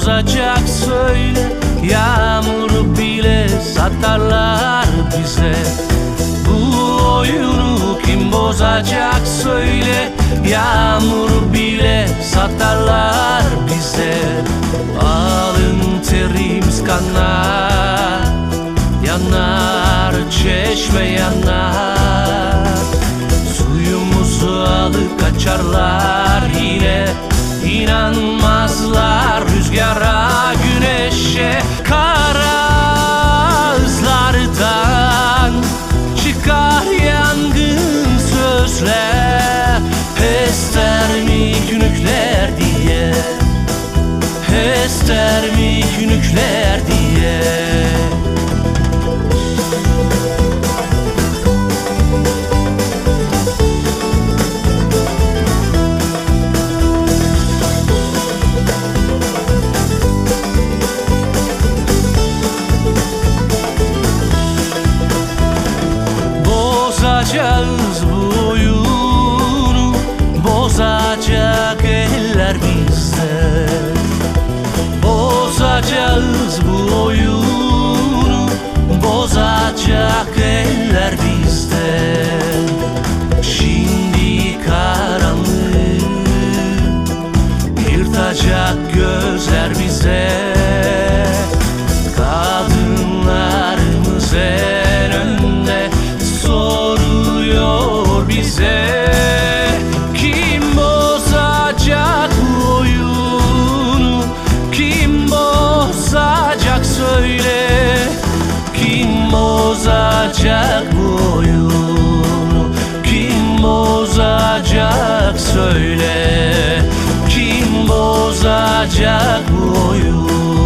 Bozacak söyle. Yağmuru bile satarlar bize. Bu oyunu kim bozacak söyle Yağmuru bile satarlar bize. Alın terimiz kanar Yanar çeşme yanar. Suyumuzu alıp kaçarlar yine. İnanmazlar rüzgara Hestermik nükleer diye. Bozacağız bu oyunu Bozacak eller bizde Yırtacak gözler bize Kadınlarımız en önde Soruyor bize. Kim bozacak bu oyunu? Kim bozacak söyle. Kim bozacak bu oyunu? Kim bozacak söyle olacak bu oyun.